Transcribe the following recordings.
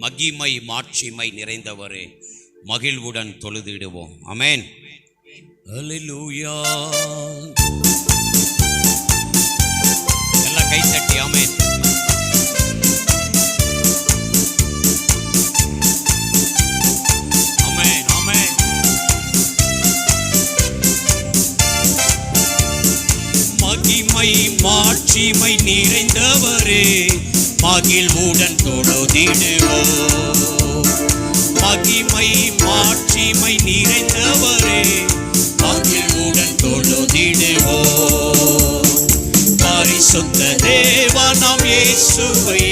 மகிமை மாட்சிமை நிறைந்தவரே. மகிழ்வுடன் தொழுதிடுவோம். அமேன் அலிலூயா எல்லாம் கை தட்டி அமேன் மகிமை மாட்சிமை நிறைந்தவரே. மகிழ்வுடன் தொழுதிடுவோம் மகிமை மாட்சிமை நிறைந்தவரே மகிழ்வுடன் தொழுதிடுவோம் பரிசுத்த தேவனம் இயேசுவை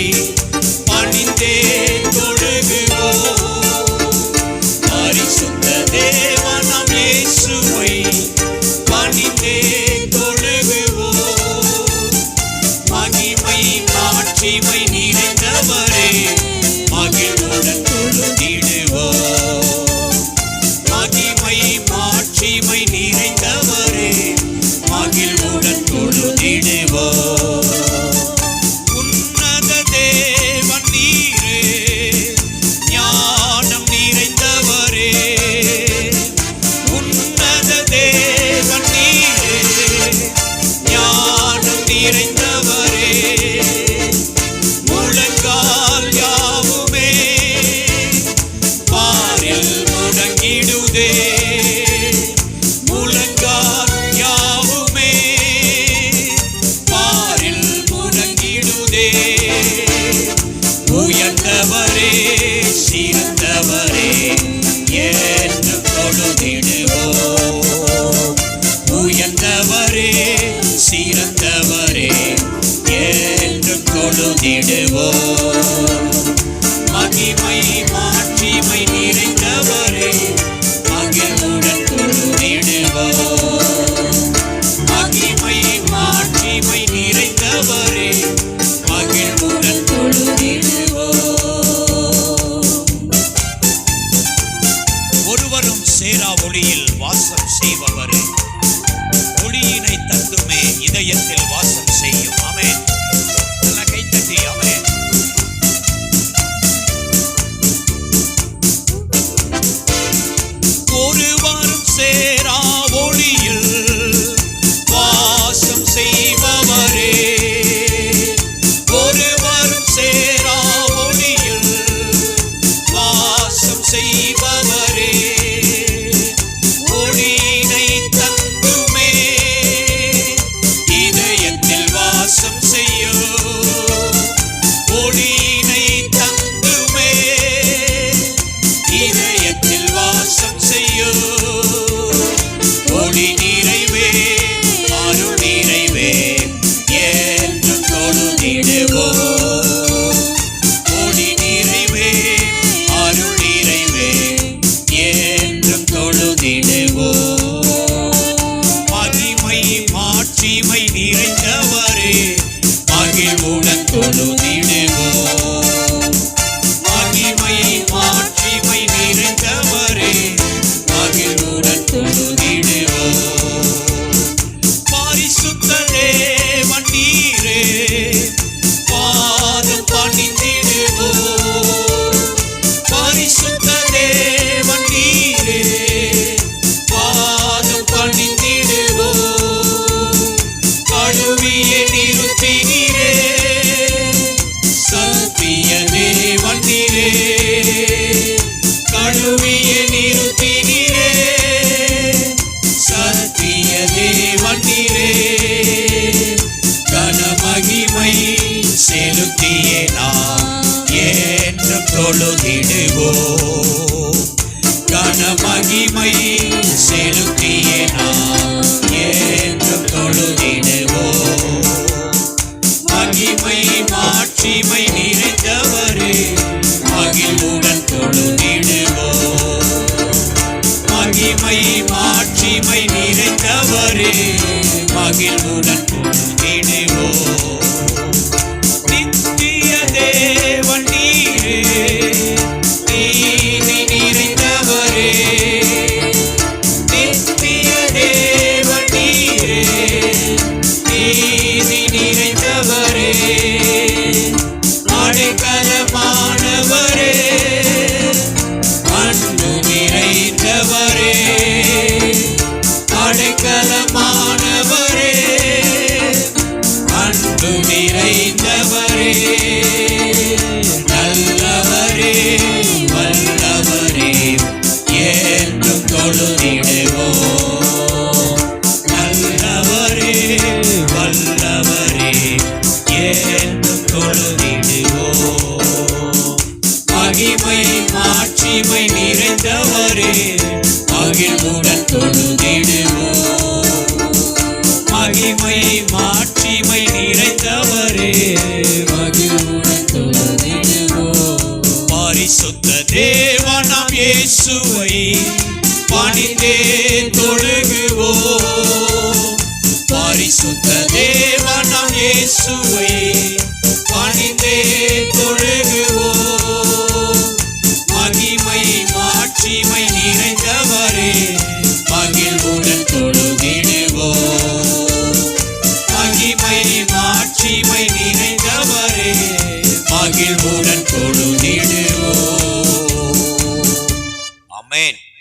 మహిమై மகிமை நிறைந்தவரே மகிழ்வுடன் தொழுதிடுவோம். மகிமை மாட்சிமை நிறைந்தவரே மகிழ்வுடன் தொழுதிடுவோம். பரிசுத்த தேவனாம் இயேசுவை பணிந்தே தொழுகுவோம். பரிசுத்த தேவனாம் இயேசுவை